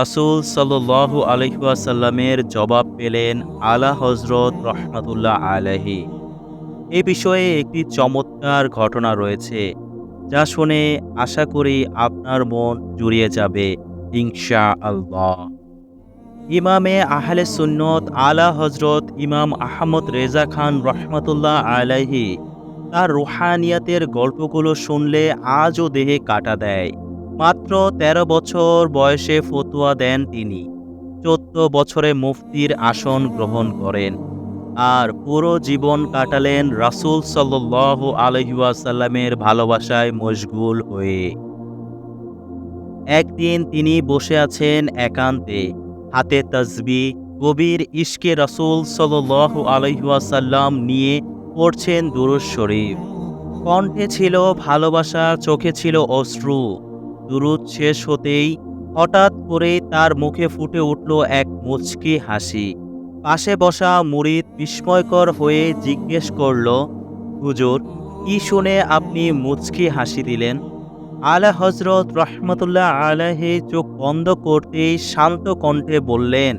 রাসূল সাল্লাল্লাহু আলাইহি ওয়াসাল্লামের জবাব পেলেন, আলা হজরত রহমাতুল্লাহ আলাইহি। এ বিষয়ে একটি চমৎকার ঘটনা রয়েছে, যা শুনে আশা করি আপনার মন জুড়িয়ে যাবে ইনশা আল্লাহ ইমামে আহলে সুন্নত আলা হজরত ইমাম আহমদ রেজা খান রহমতুল্লাহ আলাইহি, তার রুহানিয়াতের গল্পগুলো শুনলে আজও দেহে কাটা দেয়। মাত্র ১৩ বছর বয়সে ফতুয়া দেন তিনি। চোদ্দ বছরে মুফতির আসন গ্রহণ করেন। আর পুরো জীবন কাটালেন রাসূল সাল্লাল্লাহু আলাইহি ওয়াসাল্লামের ভালোবাসায় মশগুল হয়ে। একদিন তিনি বসে আছেন একান্তে। হাতে তসবি গভীর ইশকে রাসূল সাল্লাল্লাহু আলাইহি ওয়াসাল্লাম নিয়ে পড়ছেন দুরুজ শরীফ। কণ্ঠে ছিল ভালোবাসা, চোখে ছিল অশ্রু। দুরুদ শেষ হতেই হঠাৎ করে তার মুখে ফুটে উঠল এক মুচকি হাসি। পাশে বসা মুরিদ বিস্ময়কর হয়ে জিজ্ঞেস করল, হুজুর, কি শুনে আপনি মুচকি হাসি দিলেন? আলা হজরত রহমতুল্লাহ আলাহে চোখ বন্ধ করতেই শান্ত কণ্ঠে বললেন,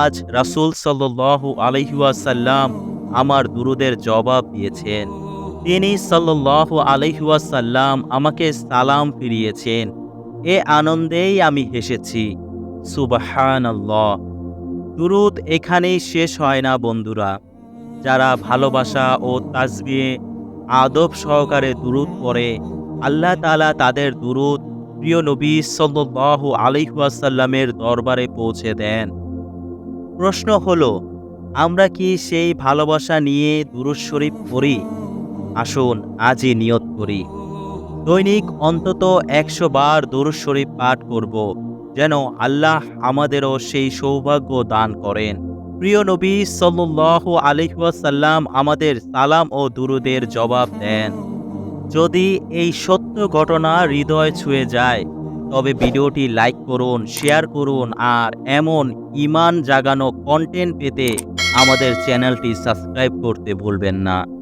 আজ রাসূল সাল্লাল্লাহু আলাইহি ওয়াসাল্লাম আমার দুরুদের জবাব দিয়েছেন। তিনি সাল্লাল্লাহু আলাইহি ওয়াসাল্লাম আমাকে সালাম ফিরিয়েছেন। এ আনন্দেই আমি হেসেছি। সুবহানাল্লাহ। দুরুদ এখানেই শেষ হয় না বন্ধুরা। যারা ভালোবাসা ও তাজবিয়ে আদব সহকারে দুরুদ পড়ে, আল্লাহ তালা তাদের দুরুদ প্রিয় নবী সাল্লাল্লাহু আলাইহি ওয়াসাল্লামের দরবারে পৌঁছে দেন। প্রশ্ন হলো, আমরা কি সেই ভালোবাসা নিয়ে দুরুদ শরীফ পড়ি? আসুন, আজই নিয়ত করি। দৈনিক অন্তত একশো বার দুরুদ শরীফ পাঠ করব, যেন আল্লাহ আমাদেরও সেই সৌভাগ্য দান করেন। প্রিয় নবী সাল্লাল্লাহু আলাইহি ওয়াসাল্লাম আমাদের সালাম ও দুরুদের জবাব দেন। যদি এই সত্য ঘটনা হৃদয় ছুঁয়ে যায়, তবে ভিডিওটি লাইক করুন, শেয়ার করুন, আর এমন ইমান জাগানো কন্টেন্ট পেতে আমাদের চ্যানেলটি সাবস্ক্রাইব করতে ভুলবেন না।